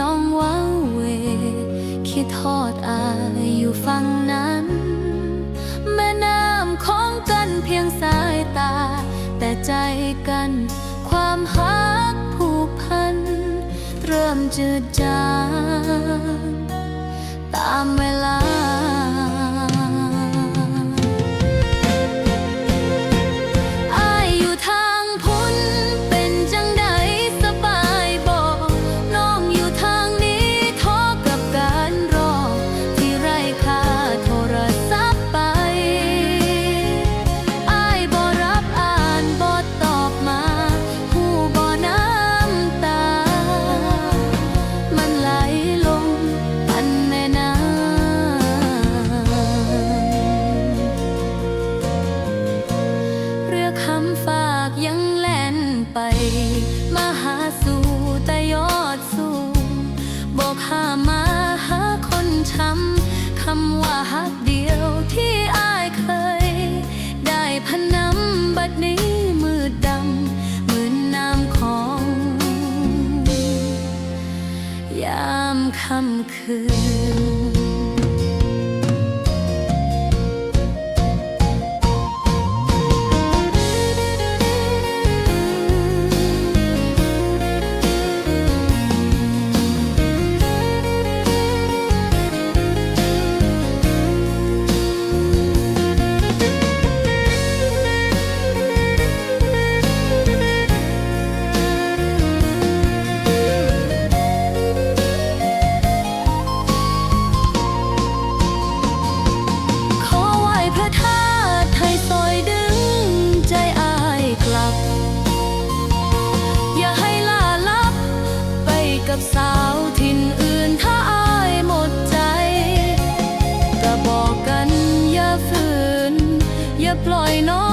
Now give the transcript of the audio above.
น้องว้าเว คิดทอดอายอยู่ฝั่งนั้น แม่น้ำของกันเพียงสายตา แต่ใจกัน ความหักผูกพัน เริ่มจืดจาง มาหาสู่แต่ยอดสูงบอกหามาหาคนช้ำคำว่าฮักเดียวที่อายเคย ได้พนำบัดนี้มืดดำมือนน้ำของ ยามค่ำคืน ถิ่นอื่นถ้าอายหมดใจก็บอกกันอย่าฝืน อย่าปล่อยน้อง